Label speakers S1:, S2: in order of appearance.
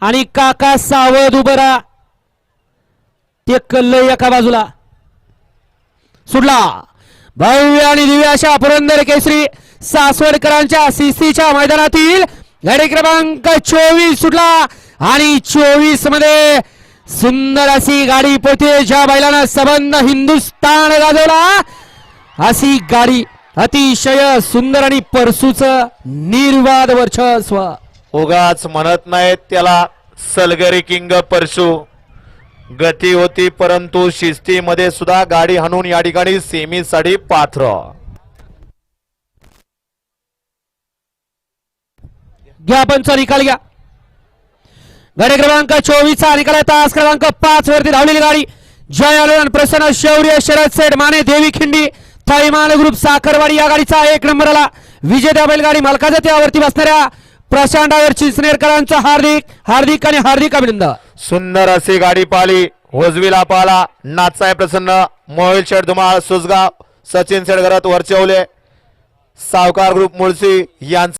S1: आणि काका सावध उभरा ते कल्ल एका बाजूला. सुटला. भव्य आणि दिव्य अशा पुरंदर केसरी सासवडकरांच्या सिसीच्या मैदानातील गाडी क्रमांक चोवीस सुटला. आणि चोवीसमध्ये सुंदर अशी गाडी पोथे ज्या बैलानं संबंध हिंदुस्तान गाजवला. अशी गाडी अतिशय सुंदर आणि परसूच निर्वाद वर्चस्व.
S2: उगाच म्हणत नाहीत त्याला सलगरी किंग परशू. गती होती परंतु शिस्तीमध्ये सुद्धा गाडी हाणून या ठिकाणी सेमीसाठी पात्र.
S1: घ्या पंच निकाल घ्या. गाडी क्रमांक चोवीसचा निकाल आहे. तास क्रमांक पाच वरती धावलेली गाडी. जय आलोन प्रसन्न शौर्य शरद सेठ माने देवी खिंडी थैमान ग्रुप साखरवाडी या गाडीचा एक नंबर आला विजेत्या बैलगाडी मालकाच्या त्यावरती बसणाऱ्या प्रशांत डायर चिंचनेरकरांचं हार्दिक हार्दिक आणि हार्दिक अभिनंदन.
S2: सुंदर अशी गाडी पाली होजवीला पाला नाचाय प्रसन्न. मोहिल शेठ धुमाळ सुसगाव सचिन शेडगरात वरचेवले सावकार ग्रुप मुळशी यांचा